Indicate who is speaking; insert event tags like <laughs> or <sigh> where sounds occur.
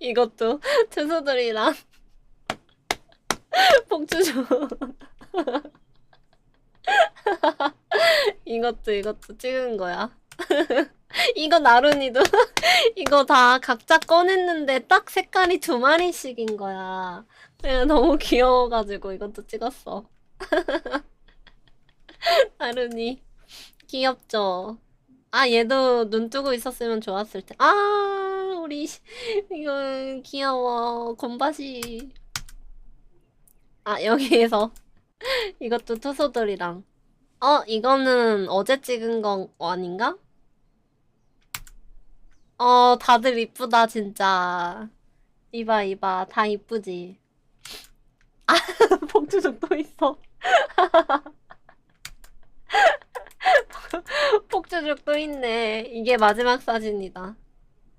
Speaker 1: 이것도 <laughs> 투수들이랑 <laughs> 폭주죠. <laughs> 이것도 이것도 찍은 거야. 이거 나른이도 이거 다 각자 꺼냈는데 딱 색깔이 두 마리씩인 거야. 그냥 너무 귀여워가지고 이것도 찍었어. 나른이 귀엽죠. 아 얘도 눈 뜨고 있었으면 좋았을 테. 아 우리 <laughs> 시- 이거 귀여워 곰바시. 아 여기에서 <laughs> 이것도 투소들이랑. 어 이거는 어제 찍은 거 아닌가? 어 다들 이쁘다 진짜. 이봐 이봐 다 이쁘지. 아 <laughs> 폭주족 또 있어. 폭주족 또 있네. 이게 마지막 사진이다.